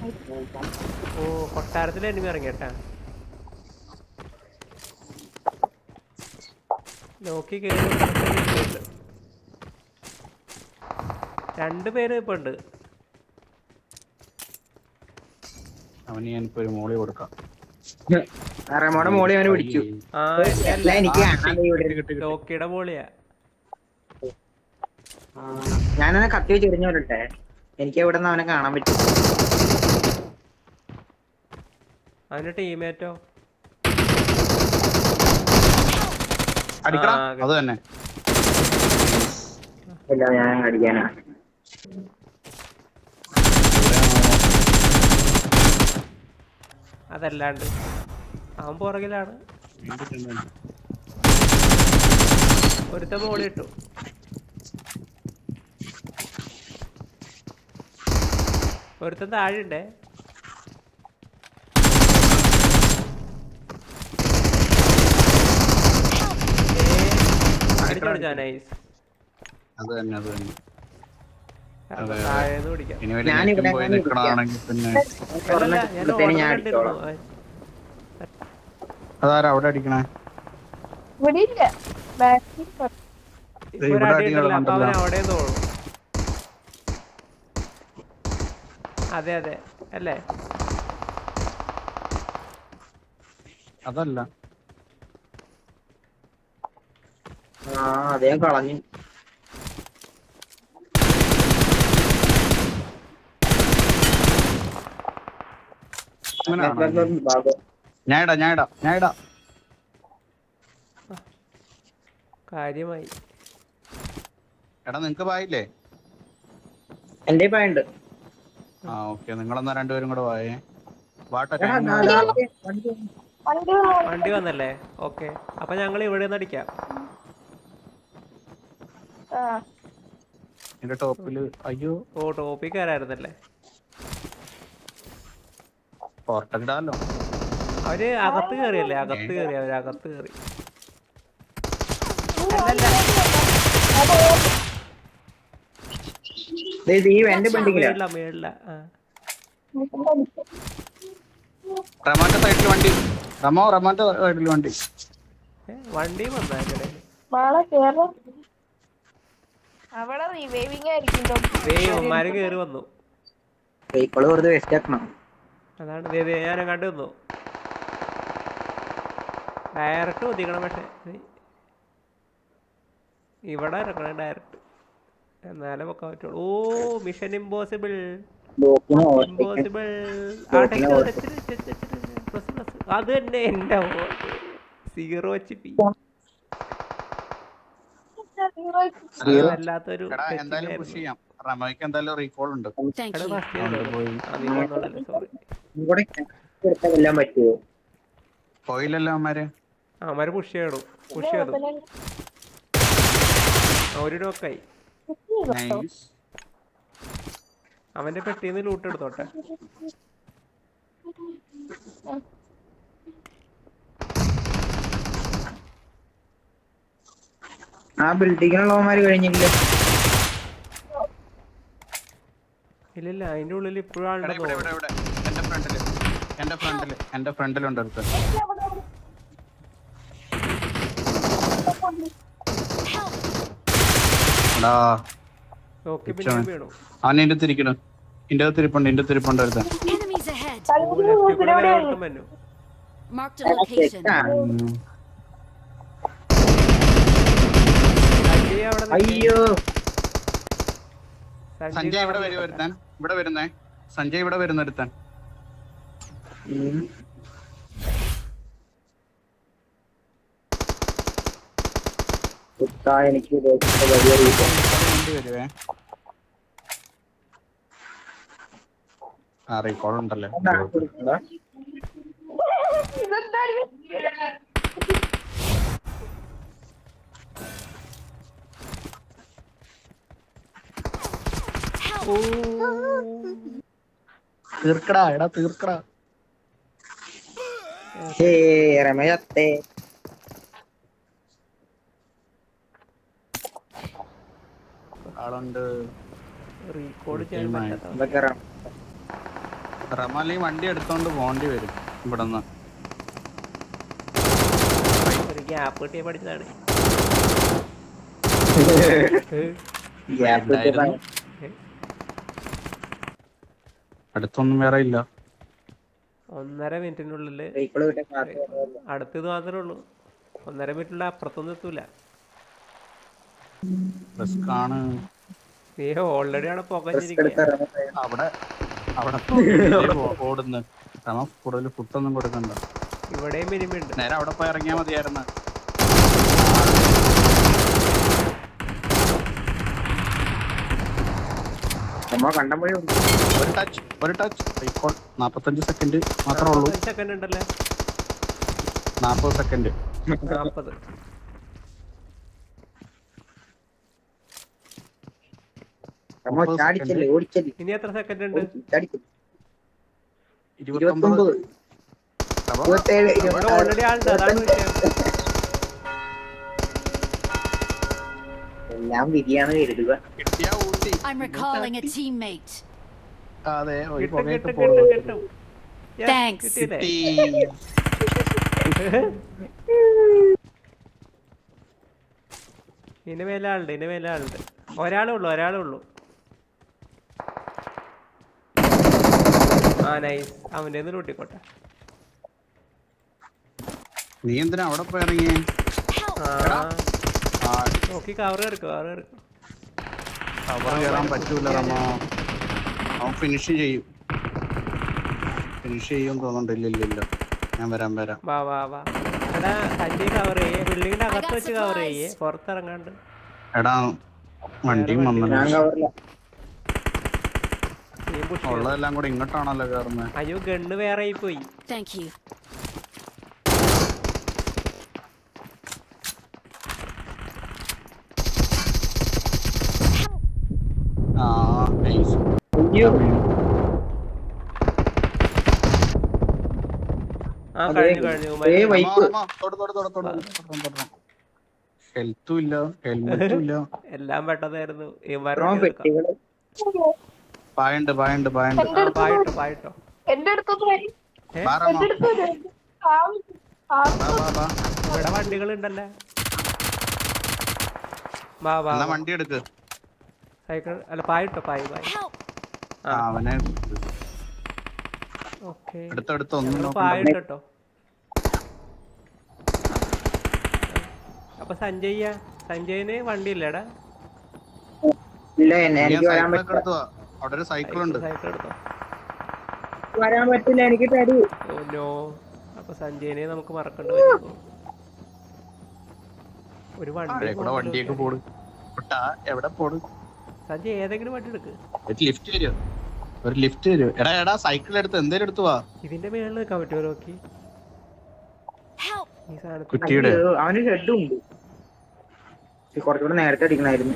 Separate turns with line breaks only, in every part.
ഓ കൊട്ടാരത്തിൽ എനിമി ഇറങ്ങിയട്ടാ. നോക്കി കേറി രണ്ട് പേര് ഇപ്പൊ ഉണ്ട്.
അവന് ഞാനിപ്പോ ഒരു മോളി കൊടുക്കാം.
റമോടെ മോളി അവനെ പിടിച്ചു
ആ
അല്ല എനിക്ക് ഞാനവനെ കത്തി വെച്ച് എറിഞ്ഞു എനിക്ക് എവിടെ നിന്ന് അവനെ കാണാൻ പറ്റും.
അവന്റെ ടീമേറ്റോ
അത് തന്നെ.
ഞാൻ അടിക്കാനാ.
അതല്ലാണ്ട്. അവൻ പുറകിലാണ്. ഒരുത്ത മോളി ഇട്ടു. ഒരുത്തൻ താഴെ ഉണ്ടേ അടിച്ചോടിച്ചാ നൈസ്
അത് തന്നെ അത് തന്നെ. അതെ.
താഴേന്ന് പിടിക്കാം.
ഇനി വല്ല നെറ്റും പോയി നിക്കണാണെങ്കിൽ പിന്നെ അതാരാ അവിടെ അടിക്കണേ?
ഇവിടെ ഇല്ല.
ഇവിടെ
അതെ അതെ. അല്ലേ?
അതല്ല.
ആ അദ്ദേഹം കളഞ്ഞു.
ഞാൻ ഇടാ ഞാൻ ഇടാ ഞാൻ ഇടാ.
കാര്യമായി.
എടാ നിങ്ങക്ക് പായില്ലേ
എന്റെ പായുണ്ട്.
ആ ഓക്കെ. നിങ്ങളെന്നാ രണ്ടുപേരും കൂടെ ആയോ?
വണ്ടി-
വന്നല്ലേ? ഓക്കെ. അപ്പൊ ഞങ്ങൾ ഇവിടെ നിന്ന് അടിക്കാം.
എന്റെ ടോപ്പിൽ അയ്യോ.
ഓ ടോപ്പിൽ കയറായിരുന്നല്ലേ
പോർട്ടക്കിടാലോ
അവർ അകത്ത് കയറിയല്ലേ അകത്ത് കയറി അവർ അകത്ത് കയറി
റമാന്റെ സൈഡിൽ വണ്ടി. റമോ റമാന്റെ സൈഡിൽ വണ്ടി.
ഏ, വണ്ടി വന്നേ
അവിടെ റിവൈവിങ് ആയിരിക്കും
വേവന്മാര് കേറി വന്നു.
സൈക്കിൾ വെറുതെ വേസ്റ്റ് ആക്കണം.
അതാണ് ദേ, ദേ, ഞാൻ കണ്ടു വന്നു ഡയറക്റ്റ് ഒതിക്കണം പക്ഷെ. ഇവിടെ ഇറക്കണം ഡയറക്റ്റ് എന്നാലേ പൊക്കാൻ പറ്റുള്ളൂ. ഓ മിഷൻ ഇമ്പോസിബിൾ ഇമ്പോസിബിൾ അത് തന്നെ എന്റെ സീറോ എച്ച് പി വല്ലാത്തൊരു
എന്തായാലും പുഷ് ചെയ്യാം. റമോയ്ക്ക് എന്തായാലും റീകോൾ ഉണ്ട്. പോയില്ലല്ലോ
പുഷ് ചെയ്യണം പുഷ് ചെയ്തു. ഒരു നോക്കായി അവന്റെ പെട്ടിന്ന് ലൂട്ട് എടുത്തോട്ടെ.
ആ ബിൽഡിങ്ങിലുള്ളവന്മാര് കഴിഞ്ഞില്ല
ഇല്ലില്ല അതിന്റെ ഉള്ളിൽ ഇപ്പോഴും
എടാ
ആളുടെ
ഇവിടെ ഇവിടെ ഇവിടെ. എന്റെ ഫ്രണ്ടിൽ. എന്റെ ഫ്രണ്ടിൽ. എന്റെ ഫ്രണ്ടിലുണ്ട് അടുത്ത്. എടാ.
നോക്കി പിന്നെ വീണു.
അവൻ എന്റെ തിരിക്കണം എന്റെ തിരിപ്പുണ്ട് എന്റെ തിരിപ്പുണ്ട് അടുത്ത്
Enemies ahead.
ഓ, left കൂടെ വേറെ ഒരുത്തൻ വന്നു.
Marked a location.
ആ,
സഞ്ജയ് അവിടെ നിൽക്ക്.
അയ്യോ.
സഞ്ജയ് ഇവിടെ വരും ഒരുത്താൻ? ഇവിടെ വരുന്നേ. സഞ്ജയ് ഇവിടെ വരുന്ന ഒരുത്താൻ.
എനിക്ക്
ആ റീകോൾ ഉണ്ടല്ലേ. തീർക്കടാ എടാ തീർക്കടാ.
ഹേ രമയത്തെ.
റീകോഡ് ചെയ്യാൻ. പറ്റാത്ത
റമാലി വണ്ടി എടുത്തോണ്ട് പോണ്ടി വരും ഇവിടെ നിന്ന്
ഒരു ഗ്യാപ്പ് കിട്ടിയ പഠിച്ചതാണ്.
ഗ്യാപ്പ്.
അടുത്തൊന്നും വേറെ ഇല്ല.
ഒന്നര മിനിറ്റിനുള്ളിൽ അടുത്തത് മാത്രമേ ഉള്ളൂ. ഒന്നര മിനിറ്റുള്ള അപ്പുറത്തൊന്നും എത്തൂല. നീ ഓൾറെഡി
ആണ് കൊടുക്കണ്ട.
ഇവിടെയും മിനിമുണ്ട്
നേരെ അവിടെ പോയി ഇറങ്ങിയാ മതിയായിരുന്നു.
നമ്മ കണ്ടപ്പോഴേ ഉണ്ട്.
ഒരു ടച്ച് ഒരു ടച്ച് റീകോൾ നാപ്പത്തഞ്ച് സെക്കൻഡ് മാത്രമേ ഉള്ളൂ.
സെക്കൻഡ് ഉണ്ടല്ലേ?
നാപ്പത് സെക്കൻഡ്
നാപ്പത്. ഇനി എത്ര സെക്കൻഡ് ഉണ്ട്?
ഇരുപത്തൊമ്പത്.
ഓൾറെഡി ആളുണ്ട് അതാണ് വിഷയം.
എല്ലാം വിധിയാണ് കരുതുക
കിട്ടിയാ Ooty.
I'm recalling a teammate.
അതെ ഒരു
കിട്ടും
പുകയൊക്കെ
കിട്ടും കിട്ടും
പോകും
കിട്ടും. Yes,
Thanks.
കിട്ടിയില്ലേ? ഇനി മേലെ ആളുണ്ട് ഇനി മേലെ ആളുണ്ട്. ഒരാളേ ഉള്ളൂ ഒരാളേ ഉള്ളൂ. ആ നൈസ് അവന്റെ ഒന്ന് ലൂട്ടിക്കോട്ടെ.
നീ എന്തിനാ അവിടെ പോയി ഇറങ്ങിയേ?
ആ. നോക്കി കവർ കവർ കയറിക്കോ
കവർ കയറാൻ പറ്റൂല റമ. അവൻ ഫിനിഷ് ചെയ്യും. ഫിനിഷ് ചെയ്യും തോന്നുന്നുണ്ട്. ഇല്ല ഇല്ല ഇല്ല. ഞാൻ വരാം വരാം.
വാ വാ വാ. എടാ കല്ലി കവർ ചെയ്യേ. ബിൽഡിങ്ങിന്റെ
I
അകത്ത് വെച്ച് കവർ ചെയ്യേ. പുറത്തിറങ്ങാണ്ട്.
എടാ വണ്ടിയും
ഞാൻ കവറില്ല.
ഉള്ളതെല്ലാം കൂടെ ഇങ്ങോട്ടാണല്ലോ കയറുന്നത്
അയ്യോ ഗണ്ണ് വേറെ ആയി പോയി.
ആ നൈസ്
അയ്യോ
ആ
അതെ.
കഴിഞ്ഞു കഴിഞ്ഞു
ഏ, വൈ-
ഹെൽത്തും ഇല്ല ഹെൽമെറ്റും ഇല്ല
എല്ലാം പെട്ടതായിരുന്നു
പായുണ്ട് പായുണ്ട് പായുണ്ട്.
പായിട്ടോ പായിട്ടോ.
എന്റെ.
ഇവിടെ വണ്ടികൾ ഉണ്ടല്ലേ വാ വാ
എന്നാ വണ്ടി എടുക്ക്.
സൈക്കിൾ അല്ല പായിട്ടോ പായി പായി.
അവനെ ഒന്നും.
പായിട്ടോ അപ്പൊ സഞ്ജയ്യ സഞ്ജയിന് വണ്ടി ഇല്ലടാ.
അവിടെ ഒരു സൈക്കിൾ ഉണ്ട്
സൈക്കിൾ എടുത്തോ
വരാൻ പറ്റില്ല എനിക്ക് തരൂ
ഓ നോ. അപ്പൊ സഞ്ജയനെ നമുക്ക് മറക്കണ്ട ഒരു വണ്ടി
വണ്ടിയൊക്കെ പോട് എവിടെ പോട്
സഞ്ജയ് ഏതെങ്കിലും വണ്ടി എടുക്ക്.
ഒരു ലിഫ്റ്റ് തരുമോ ഒരു ലിഫ്റ്റ് തരുമോ എടാ എടാ സൈക്കിൾ എടുത്ത് എന്തേലും എടുത്തു വാ.
ഇതിന്റെ മേളിൽ നിൽക്കാൻ പറ്റുമോ നോക്കി.
കുട്ടിയുടെ. അവന് ഹെഡും ഉണ്ട്. കുറച്ചുകൂടെ നേരത്തെ അടിക്കണായിരുന്നു.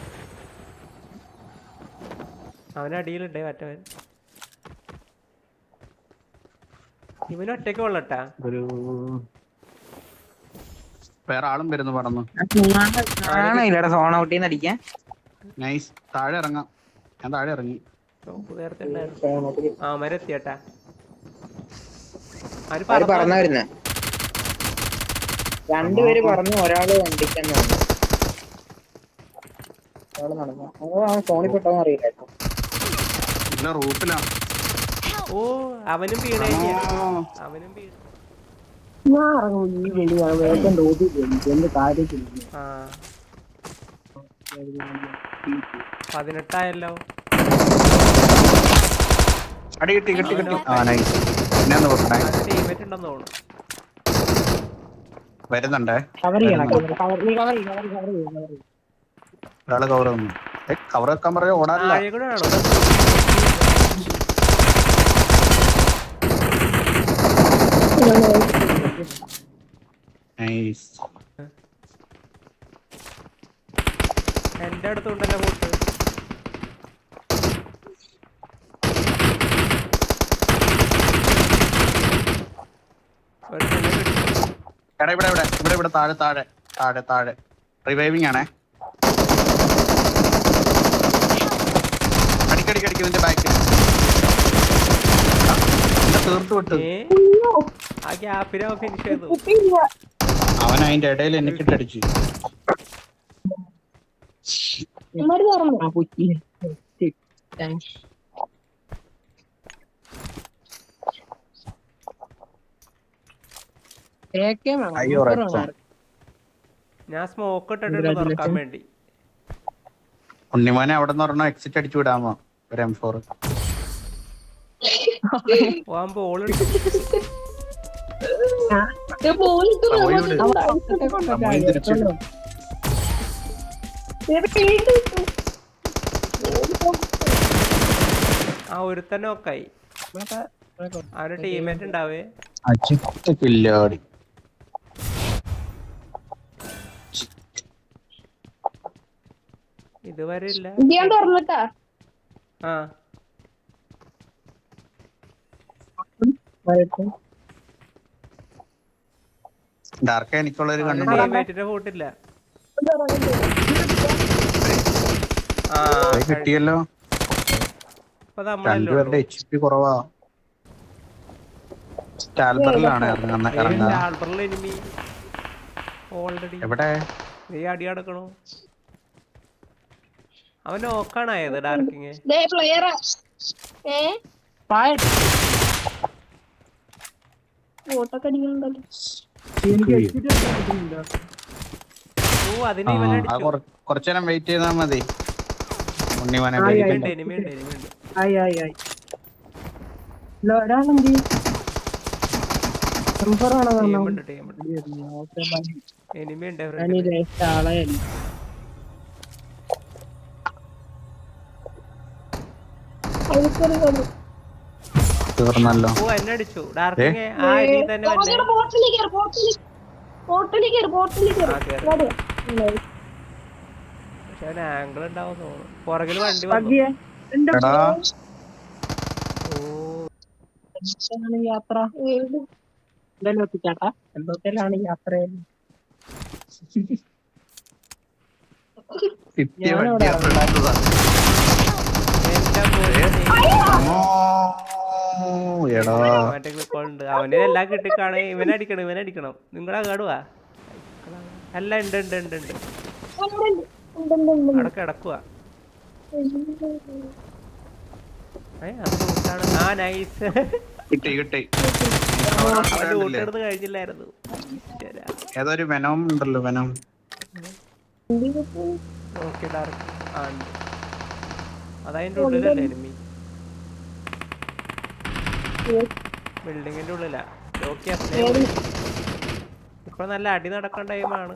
അവന് അടിയിലുണ്ടേ മറ്റവൻ. ഇവന് ഒറ്റയ്ക്ക് കൊള്ളട്ടാ
ഒരു വേറെ ആളും വരുന്നു പറഞ്ഞു
സോണ നിന്ന് അടിക്കാൻ.
നൈസ് താഴെ ഇറങ്ങാം. ഞാൻ താഴെ ഇറങ്ങി.
ആ മരെത്തിയട്ടാ
രണ്ടുപേര് പറഞ്ഞു ഒരാൾ വണ്ടിക്കെന്ന് പറഞ്ഞു ഒരാൾ നടന്നു. ഫോണിൽ പെട്ടോന്ന്
ഇല്ല റൂട്ടിലാണ്
ഓ അവനും വീണേ അവനും വീണ
ഞാൻ ഇറങ്ങും. ഈ വെളിയാണ് വേഗം ഡോബി എന്ത് കാര്യത്തിൽ
ആ. പതിനെട്ടായല്ലോ.
അടി കിട്ടി കിട്ടി കിട്ടി. ആ നൈസ് ഞാൻ ഒന്ന് നോക്കണേ
ടീമേറ്റ് ഉണ്ടെന്ന് തോന്നുന്നു.
വരുന്നുണ്ടേ?
കവർ ചെയ്യണം
cover
cover cover cover cover
ഒരാൾ കവർ തന്നു ഏ കവർ വെക്കാൻ പറയാ ഓടാറില്ല.
താഴെ കൂടെ ആണോ
നൈസ്
എന്റെ അടുത്തുണ്ടല്ലോ ബോട്ട്.
എടാ ഇവിടെ ഇവിടെ ഇവിടെ ഇവിടെ താഴെ താഴെ താഴെ താഴെ. റിവൈവിങ് ആണേ. അടിക്കടിക്ക് അടിക്കും നിന്റെ ബാക്കിൽ തീർത്ത് വിട്ടു.
ആ ഗ്യാപ്പിനെ ഫിനിഷ് ചെയ്തു.
അവൻ അതിന്റെ ഇടയിൽ എനിക്കിട്ടടിച്ചു
ഇമ്മടി തുറന്നു
ആ.
ഞാൻ സ്മോക്ക് ഇട്ടിട്ടുണ്ട് തുറക്കാൻ
Congratulations.
വേണ്ടി.
ഉണ്ണിമോനെ അവിടെ നിന്ന് പറഞ്ഞ എക്സിറ്റ് അടിച്ചു വിടാമോ? ഒരു എം ഫോർ
പോവാൻ ആ
മറ്റേ മറ്റേ
അവന്റെ ടീമേറ്റ് ഉണ്ടാവേ?
അജിത്ത്
ഇതുവരെ ഇല്ല.
ഞാൻ തുറന്നിട്ടാ?
ആ.
ഡാർക്ക് എനിക്കുള്ളൊരു
ഒരു
കണ്ണു
കൂട്ടില്ല
കിട്ടിയല്ലോ.
ഇപ്പൊ നമ്മളല്ലേ
രണ്ടുപേരുടെ എച്ച് പി കുറവാ. സ്റ്റാൽബറിലാണ് എവിടെ?
നീ അടി അടക്കണോ അവൻ നോക്കാണായത് ഡാർക്കിങ്
ദേ പ്ലെയറാ ഏ?
പായ-
വോട്ടൊക്കെ അടിക്കണ്ടല്ലോ
എനിക്ക് exit അടിക്കാൻ
ഓ അതിനെ
ആ,
ഇവൻ
ആ
അടിച്ചു
കുറ- കുറച്ച് നേരം വെയിറ്റ് ചെയ്താ മതി. ഉണ്ണിമോനെ
ആയി, ആയി. ആയി ഒരാളെന്ത്
തീർന്നല്ലോ.
ഓ എന്നെ അടിച്ചു. ഡാർക്കിങ് ആ അടി തന്നെ വന്നെ.
ബോട്ടിൽ കയറി ബോട്ടിൽ ബോട്ടിൽ കയറി ബോട്ടിൽ
ആ,
കയറി
കേറി. പക്ഷെ അവന് ആംഗിൾ ഉണ്ടാവും തോന്നുന്നു. പുറകിൽ വണ്ടി വന്നു.
എടാ.
ഓ
എന്തൊക്കെയാണ് യാത്ര? എന്തായാലും എത്തിച്ചാട്ടാ എന്തൊക്കെയാണ് യാത്ര?
അവന് എല്ലാം കിട്ടിക്കാണ്. ഇവനടിക്കണം ഇവനടിക്കണം നിങ്ങളെ കാടുവാ അല്ല ഉണ്ട് ഉണ്ട്. ഉണ്ട് ഉണ്ട്. അവിടെ കിടക്കുക ആ നൈസ്
കിട്ടി കിട്ടി.
കഴിഞ്ഞില്ലായിരുന്നു. ശരാ.
ഏതൊരു വെനോം ഉണ്ടല്ലോ വെനോം
ഓക്കെ ഡാർക്ക് ആ ഉണ്ട്. അതതിന്റെ ഉള്ളിലല്ലേ എനിമി ബിൽഡിങ്ങിന്റെ ഉള്ളിലാ. ഇപ്പൊ നല്ല അടി നടക്കേണ്ട ടൈമാണ്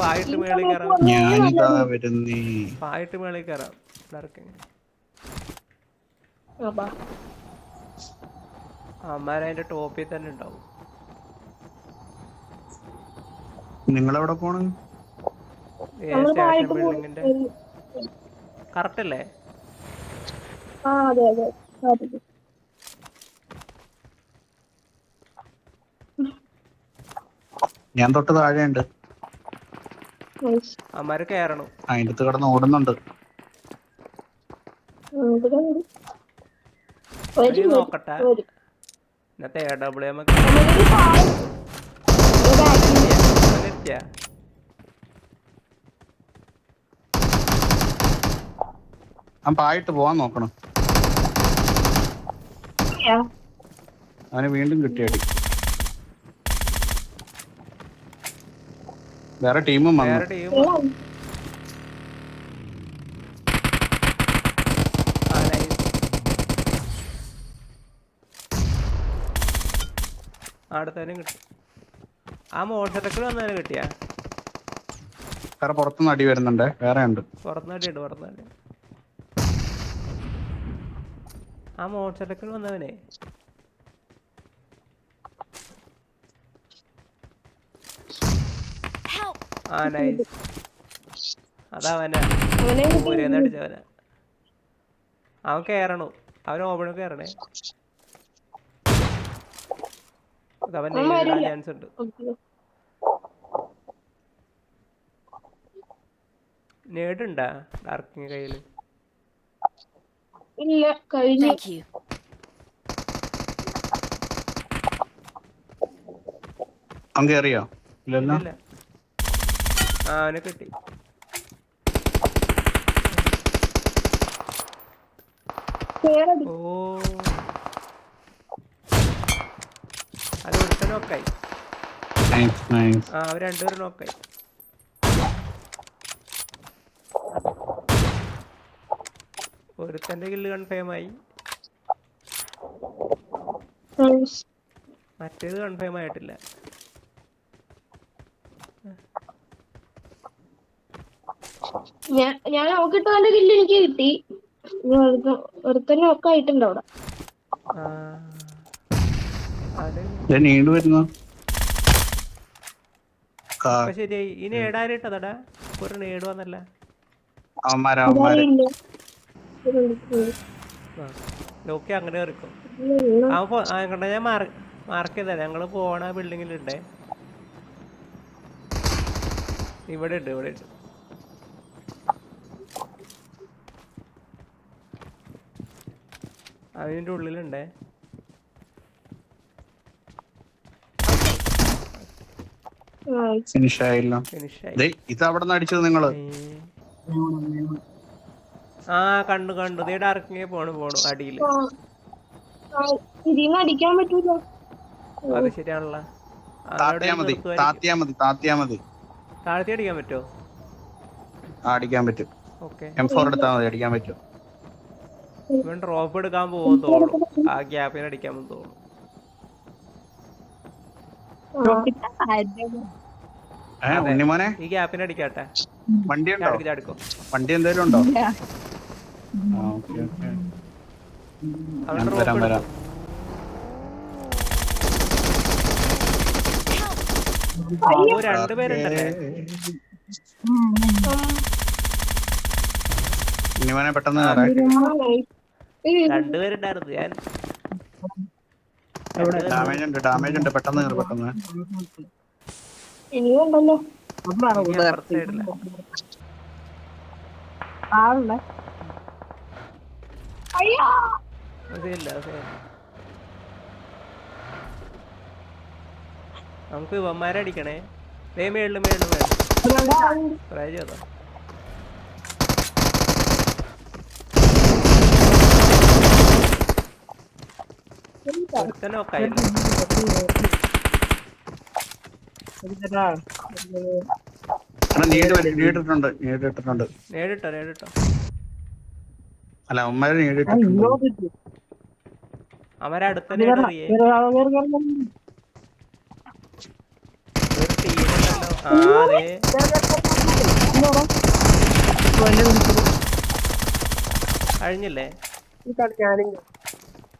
പായിട്ട് മേളിൽ കയറാം.
ഞാനിതാ വരുന്നേ.
പായിട്ട് മേളിൽ കയറാം. ഡാർക്ക് അമ്മാരതിന്റെ ടോപ്പിൽ തന്നെ ഉണ്ടാവും.
നിങ്ങളെവിടെ പോണ്?
സ്റ്റേഷൻ ബിൽഡിങ്ങിന്റെ കറക്റ്റ് അല്ലേ?
ആ അതെ അതെ.
ഞാൻ തൊട്ട് താഴെയുണ്ട്.
നൈസ്
അമ്മാര് കേറണു.
അതിന്റെ അടുത്ത് കിടന്ന് ഓടുന്നുണ്ട്.
നോക്കട്ടെ.
വരും.
ഇന്നത്തെ എ ഡബ്ല്യു എം
നമ്മളൊരു പായ
അവൻ പായിട്ട് പോവാൻ നോക്കണം. അവന് വീണ്ടും കിട്ടിയടി വേറെ ടീമും
വേറെ ടീം അടുത്തവനും കിട്ടി. ആ മോട്ടർ സൈക്കിൾ വന്നതിന് കിട്ടിയാ?
വേറെ പുറത്തുനിന്ന് അടി വരുന്നുണ്ട്. വേറെ ഉണ്ട്.
പുറത്തുനടിയുണ്ട് പുറത്തുനടി ആ മോട്ടർ സൈക്കിൾ വന്നവനെ. ആ നൈസ് അതവനാ അടിച്ചവനാ അവൻ കേറണു. അവൻ ഓപ്പണും കേറണേ. അവൻ. ചാൻസ് ഉണ്ട്. നേടുണ്ടാ ഡാർക്കിങ് കയ്യിൽ.
ഇല്ല കഴിഞ്ഞു.
കേറിയോ? ഇല്ലല്ലോ?
ഇല്ല. ആ അവനെ കിട്ടി. ഓ. അത് ഒരുത്തൻ നോക്കായി
നൈസ് നൈസ്
ആ അവർ രണ്ടുപേരും നോക്കായി ഒരുത്തന്റെ കില്ല്
കൺഫേമായി.
മറ്റേത് കൺഫേം ആയിട്ടില്ല.
ഞാൻ ഞാൻ നോക്കിട്ടവന്റെ കില്ല് എനിക്ക് കിട്ടി. ഇനി ഒരുത്ത- ഒക്കെ ആയിട്ടുണ്ട് അവിടെ.
ഞാൻ നീണ്ടു വരുന്നു.
ശരിയായി. ഒരു നേട് വന്നല്ല.
അവന്മാര് അവന്മാര്.
ഇല്ല
നോക്കി അങ്ങനെ ഇറക്കും അവൻ ഞാൻ മാർക്ക് മാർക്ക് ചെയ്താ ഞങ്ങൾ പോണ ബിൽഡിങ്ങിലുണ്ടേ ഇവിടെ ഉണ്ട് ഇവിടെ ഉണ്ട്. അതിന്റെ ഉള്ളിലുണ്ടേ.
ഫിനിഷ് ആയില്ല
ഫിനിഷായി.
ദേ, ഇത് അവിടെ നിന്ന് അടിച്ചത് നിങ്ങൾ?
ആ കണ്ടു കണ്ടു. ദേ ഡാർക്കിങ്ങേ പോണു പോണു അടിയിൽ.
ഇതിന്ന് അടിക്കാൻ പറ്റൂല.
അത് ശരിയാണല്ലോ. താഴ്ത്തി അടിക്കാൻ പറ്റുമോ
ആ, അടിക്കാൻ പറ്റും.
ഓക്കെ.
എം ഫോർ എടുത്താൽ മതി അടിക്കാൻ പറ്റും.
ഇവൻ ഡ്രോപ്പ് എടുക്കാൻ പോകും തോന്നുന്നു. ആ ഗ്യാപ്പിന് അടിക്കാൻ തോന്നുന്നു. ഈ ഗ്യാപ്പിന് അടിക്കാട്ടെ.
വണ്ടി ഉണ്ടോ വണ്ടി എന്തേലും ഉണ്ടോ? വരാം വരാം. പെട്ടെന്ന്
രണ്ടുപേരുണ്ടായിരുന്നു. ഞാൻ
ഡാമേജ് ഉണ്ട് ഡാമേജ് ഉണ്ട്. പെട്ടെന്ന് കയറി പെട്ടെന്ന്.
ആളുണ്ടേ.
അയ്യോ!
നമുക്ക് വമ്മാരടിക്കണേ മേളിൽ മേളിൽ മേളിൽ. ട്രൈ ചെയ്തോ ഒരുത്തനെ നോക്കായില്ല
എടാ നീട് വരും നീടിട്ടുണ്ട് നീടിട്ടുണ്ട്
നേടിട്ടോ നേടിട്ടോ.
അല്ല അവന്മാര് നീടിട്ടുണ്ട്
അവരെ അടുത്ത കഴിഞ്ഞില്ലേ? ഒരു ടീമുണ്ടല്ലോ ആ അതെ കഴിഞ്ഞില്ലേ
ഇല്ലില്ല.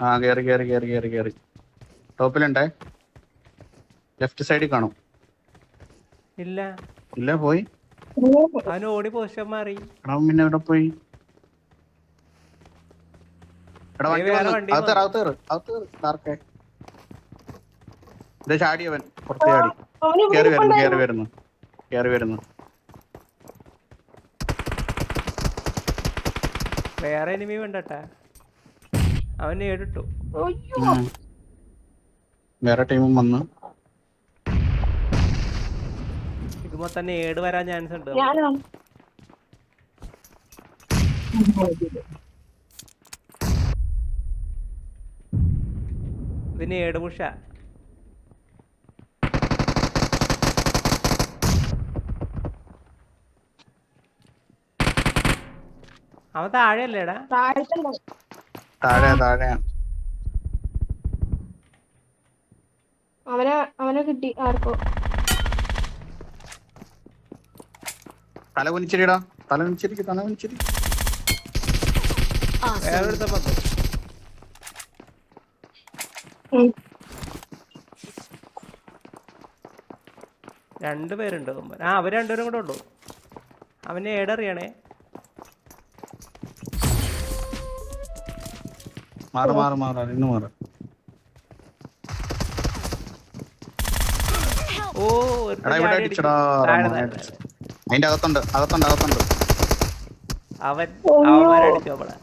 ആ
കേറ് കേറ് കേറി കേറി കേറി. കേറി കേറി ടോപ്പിലുണ്ടേ? ലെഫ്റ്റ് സൈഡിൽ കാണും.
ഇല്ല.
ഇല്ല പോയി.
അവന് ഓടി പോസ്റ്റർ മാറി.
എടാ പിന്നെ എവിടെ പോയി? എടാ വണ്ടി
വേറെ
വന്നു.
വണ്ടി
അകത്ത് കയറ്, അകത്ത്. ദേ ചാടി അവൻ. പുറത്ത് ചാടി. കേറി വരുന്നു കേറി വരുന്നു. കേറി വരുന്നു.
വേറെ എനിമി വേണ്ടട്ടാ അവൻ നേടിട്ടു
ഉം. വേറെ ടീമും വന്നു.
ഇതുമ്പോ തന്നെ ഏട് വരാൻ ചാൻസ് ഉണ്ട്.
ഞാനാണ്
ഏട് പുഷ. അവൻ താഴെയല്ലേടാ?
താഴത്തുണ്ടോ
താഴെ താഴെ.
അവനെ അവനെ കിട്ടി ആർക്കോ.
തല കുനിച്ചിരിടാ തല കുനിച്ചിരിക്ക് തല കുനിച്ചിരി.
രണ്ടുപേരുണ്ട് ആ അവർ രണ്ടുപേരും കൂടെ ഉള്ളു. അവന് ഏടറിയണേ.
മാറ് മാറ് മാറ് ഇന്ന് മാറ്.
ഓ
എടാ ഇവിടെ അടിച്ചടാ. അതിന്റെ അകത്തുണ്ട് അകത്തുണ്ട് അകത്തുണ്ട്.
അവൻ. അവന്മാരടിച്ചു നമ്മളെ